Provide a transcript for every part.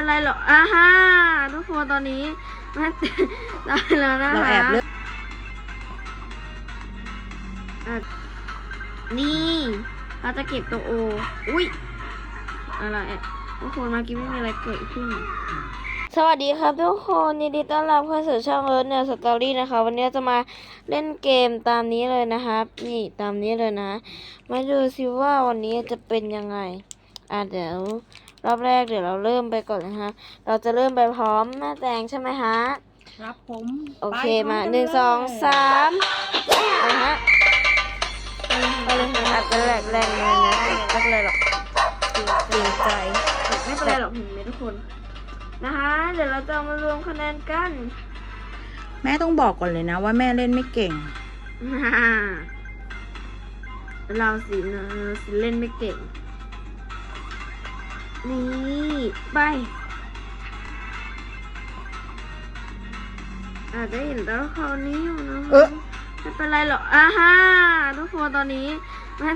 เป็นไรหรอกอ่าฮะทุกคนตอนนี้แม่ได้แล้วนะคะเราแอบเลือกอะนี่เราจะเก็บตัวโอ อุ้ยอะไรอะทุกคนเมื่อกี้ไม่มีอะไรเกิดขึ้น สวัสดีครับทุกคนยินดีต้อนรับเข้าสู่ช่องเอิร์ธเนอร์สตอรี่นะคะ วันนี้จะมาเล่นเกมตามนี้เลยนะครับ นี่ตามนี้เลยนะ มาดูซิว่าวันนี้จะเป็นยังไง อะเดี๋ยวรอบแรกเดี๋ยวเราเริ่มไปก่อนนะฮะ เราจะเริ่มไปพร้อมแม่แตงใช่ไหมฮะ ครับผมโอเคไปพร้มากัหนึ่งเลยสองสามนะฮะไปเลยฮะอาจจะแหลกแรงเลยนะไม่เป็นไรหรอกเกรงใจไม่เป็นไรหรอกเห็นไหมทุกคน นะคะ เดี๋ยวเราจะมารวมคะแนนกันแม่ต้องบอกก่อนเลยนะว่าแม่เล่นไม่เก่ง เราสินะเราสิเล่นไม่เก่ง นี่ไปอาจจะเห็นตัวละครนี้อยู่นะเออ ไม่เป็นไรหรอกอ่าฮะทุกคนตอนนี้แม่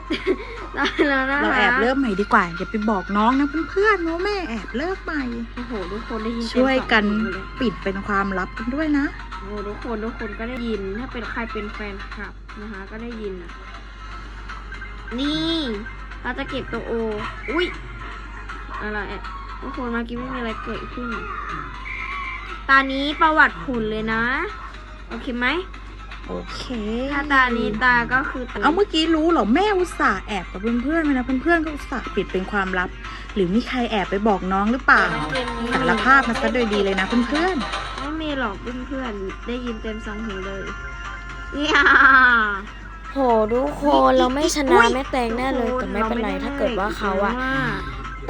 ได้แล้วนะคะเราแอบเริ่มใหม่ดีกว่า อย่าไปบอกน้องนะเพื่อนๆว่าแม่แอบเลิกใหม่ โอ้โหทุกคนได้ยินเต็มช่วยกันปาหูเลย ปิดเป็นความลับกันด้วยนะ โอ้โหทุกคนทุกคนก็ได้ยินถ้าเป็นใครเป็นแฟนคลับนะคะก็ได้ยินนะนี่เราจะเก็บตัวโอ อุ้ย อะไรอะทุกคนเมื่อกี้ไม่มีอะไรเกิดขึ้น ตานี้ประวัติผุนเลยนะ โอเคไหมโอเคถ้าตานี้ตาก็คือเอาเมื่อกี้รู้เหรอแม่อุตส่าห์แอบกับเพื่อนๆไว้นะเพื่อนๆก็อุตส่าห์ปิดเป็นความลับ หรือมีใครแอบไปบอกน้องหรือเปล่าสารภาพมาซะโดยดีเลยนะเพื่อนไม่มีหรอกเพื่อนๆได้ยินเต็มสองหูเลยเนี่ยโหทุกคนเราไม่ชนะแม่แตงแน่เลยแต่ไม่เป็นไรถ้าเกิดว่าเขาอะ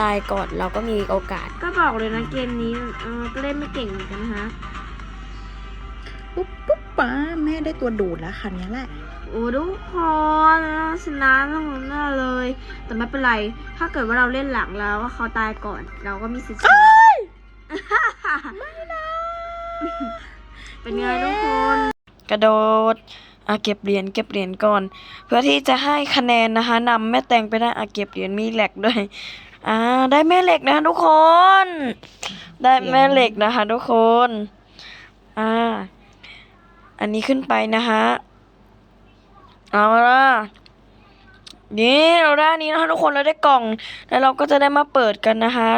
ตายก่อนเราก็มีโอกาส ก็บอกเลยนะเกมนี้เออก็เล่นไม่เก่งเหมือนกันนะคะๆปุ๊บปุ๊บป้าแม่ได้ตัวดูดแล้วคันนี้แหละ โอ้ทุกคนชนะทั้งนั้นเลย แต่ไม่เป็นไร ถ้าเกิดว่าเราเล่นหลังแล้วว่าเขาตายก่อน เราก็มีสิทธิ์ชนะไม่นะเป็นไงทุกคน กระโดดอะเก็บเหรียญเก็บเหรียญก่อน เพื่อที่จะให้คะแนนนะคะนำแม่แตงไปได้อะเก็บเหรียญมีแหลกด้วย อ่าได้แม่เหล็กนะทุกคน ได้แม่เหล็กนะคะ ทุกคนอ่าอันนี้ขึ้นไปนะคะเอาละนี่เราได้นี้นะคะทุกคนเราได้กล่อง แล้วเราก็จะได้มาเปิดกันนะคะ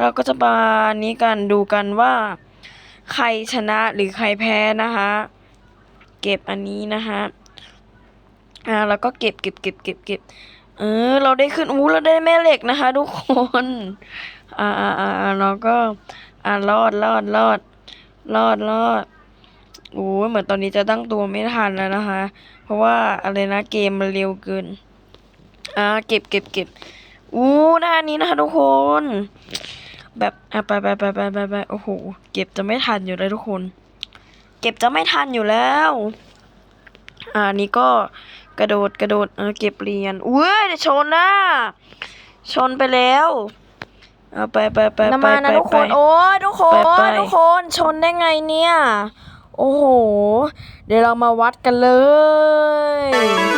เราก็จะมานนี้กันดูกันว่า ใครชนะหรือใครแพ้นะคะ เก็บอันนี้นะคะอ่าแล้วก็เก็บเก็บเก็บเก็บเก็บ เออ เราได้ขึ้นอู้เราได้แม่เหล็กนะคะ ทุกคน อ่าอ่าอ่าเราก็อ่ารอดรอดรอดรอดรอดโอ้ยเหมือนตอนนี้จะตั้งตัวไม่ทันแล้วนะคะ เพราะว่าอะไรนะเกมมันเร็วเกิน อ่า เก็บเก็บเก็บอู้ด้านนี้นะคะทุกคน แบบอะไปไปไปไปไปไปโอ้โห เก็บจะไม่ทันอยู่เลยทุกคน เก็บจะไม่ทันอยู่แล้ว อ่า นี่ก็ กระโดดกระโดดเออเก็บเหรียญอุ้ยเดี๋ยวชนนะชนไปแล้วเอาไปไปไปไปน้ำมันนะไปทุกคนไปโอ้ยทุกคนไปไปทุกคนชนได้ไงเนี่ย โอ้โห เดี๋ยวเรามาวัดกันเลย